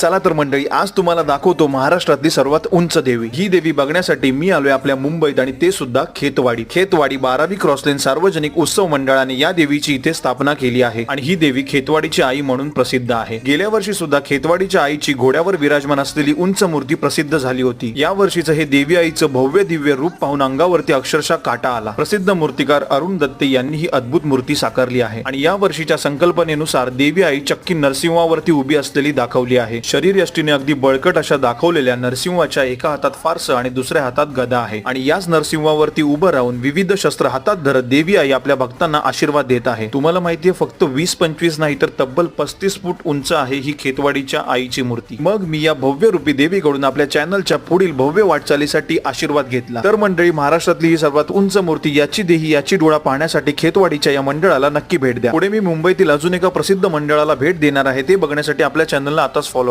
चला तर मंडळी आज तुम्हाला दाखवतो महाराष्ट्रातली सर्वात उंच देवी. ही देवी बघण्यासाठी मी आलोय आपल्या मुंबईत आणि ते सुद्धा खेतवाडी. खेतवाडी बारावी क्रॉसलेन सार्वजनिक उत्सव मंडळाने या देवीची इथे स्थापना केली आहे आणि ही देवी खेतवाडीची आई म्हणून प्रसिद्ध आहे. गेल्या वर्षी सुद्धा खेतवाडीच्या आईची घोड्यावर विराजमान असलेली उंच मूर्ती प्रसिद्ध झाली होती. या वर्षीचं हे देवी आईचं भव्य दिव्य रूप पाहून अंगावरती अक्षरशः काटा आला. प्रसिद्ध मूर्तिकार अरुण दत्ते यांनी ही अद्भुत मूर्ती साकारली आहे आणि या वर्षीच्या संकल्पनेनुसार देवी आई चक्की नरसिंहावरती उभी असलेली दाखवली आहे. शरीर यष्टीने अगदी बळकट अशा दाखवलेल्या नरसिंहाच्या एका हातात फारसं आणि दुसऱ्या हातात गदा आहे. आणि याच नरसिंहावरती उभं राहून विविध शस्त्र हातात धरत देवी आई आपल्या भक्तांना आशीर्वाद देत आहे. तुम्हाला माहितीये फक्त वीस पंचवीस नाही तर तब्बल पस्तीस फूट उंच आहे ही खेतवाडीच्या आईची मूर्ती. मग मी या भव्य रूपी देवीकडून आपल्या चॅनलच्या पुढील भव्य वाटचालीसाठी आशीर्वाद घेतला. तर मंडळी महाराष्ट्रातली ही सर्वात उंच मूर्ती याची देही याची डोळा पाहण्यासाठी खेतवाडीच्या या मंडळाला नक्की भेट द्या. पुढे मी मुंबईतील अजून एका प्रसिद्ध मंडळाला भेट देणार आहे ते बघण्यासाठी आपल्या चॅनलला आताच फॉलो